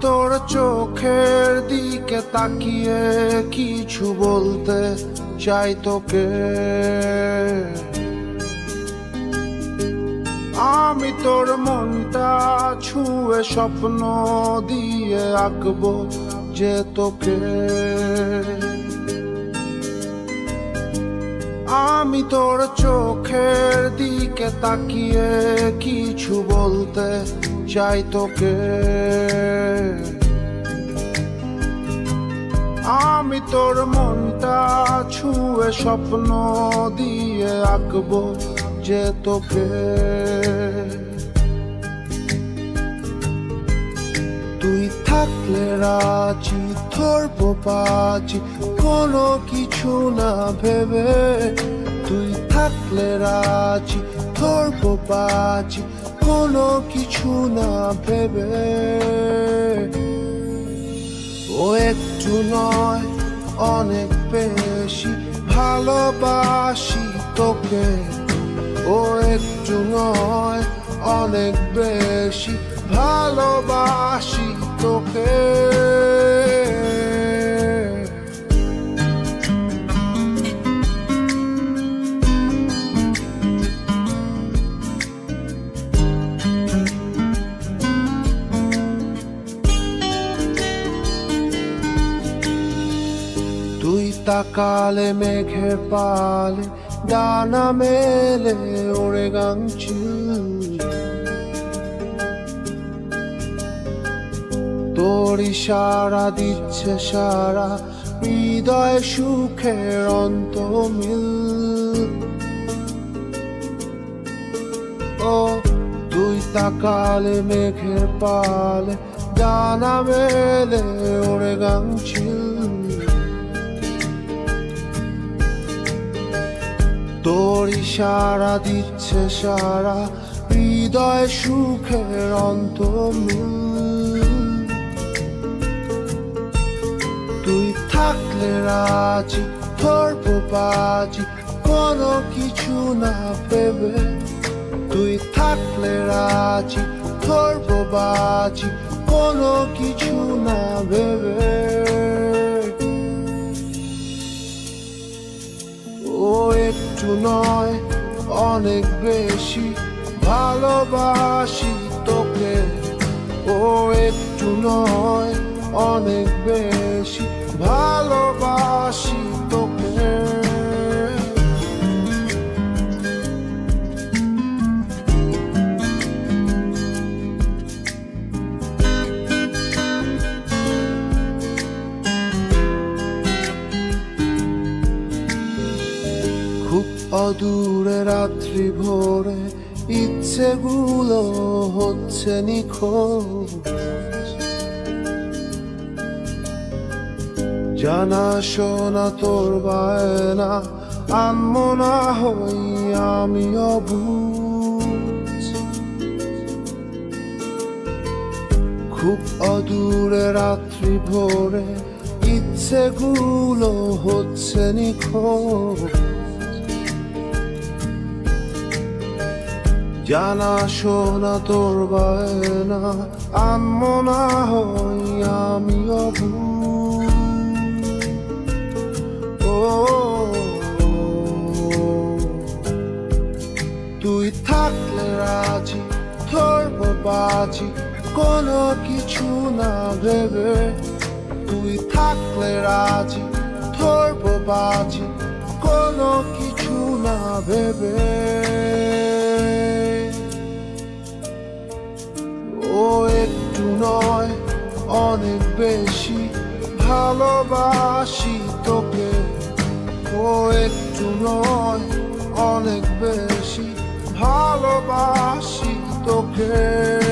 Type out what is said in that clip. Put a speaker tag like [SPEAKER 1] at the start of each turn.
[SPEAKER 1] তোর চোখের দিকে তাকিয়ে কিছু বলতে চাই তোকে। আমি তোর মনটা ছুঁয়ে স্বপ্ন দিয়ে আঁকবো যে তোকে। আমি তোর চোখের দিকে তাকিয়ে কিছু বলতে চাই তোকে। আমি তোর মনটা ছুঁয়ে স্বপ্ন দিয়ে আঁকবো যে তোকে। তুই থাকলে রাজি, ধরবো বাজি, কোনো কিছু না ভেবে। তুই থাকলে রাজি ধরবো বাজি, কোনো কিছু না ভেবে। ও একটু নয়, অনেক বেশি ভালোবাসি তোকে। ও একটু নয়, অনেক বেশি ভালোবাসি তোকে। তাকালে মেঘের পালে, ডানা মেলে ওরে গাংচিল তোর ইশারা দিচ্ছে সারা হৃদয় সুখের অন্ত মিল ও, তুই তাকালে মেঘের পালে, ডানা মেলে ওরে গাংচিল তোর ইশারা দিচ্ছে সারা, হৃদয় সুখের অন্ত তুই থাকলে রাজি, ধরবো বাজি, কোনো কিছু না ভেবে। তুই থাকলে রাজি, ধরবো বাজি, কোনো কিছু না ভেবে। একটু নয় অনেক বেশি ভালোবাসি তোকে। ও একটু নয় অনেক বেশি ভালোবাসি তোকে। অদূরে রাত্রি ভোরে ইচ্ছেগুলো হচ্ছে নিখোঁজ। জানা শোনা তোর বায়না আনমো না হই আমি অবুঝ। খুব অদূরে রাত্রি ভোরে ইচ্ছেগুলো হচ্ছে নিখোঁজ। জানা শোনা তোর বায়না আনমো না হই আমি অবু ও, তুই থাকলে রাজি, ধরবো বাজি, কোনো কিছু না ভেবে। তুই থাকলে রাজি, ধরবো বাজি, কোনো কিছু না ভেবে। অনেক বেশি ভালোবাসি তোকে। ও একটু নয় অনেক বেশি ভালোবাসি তোকে।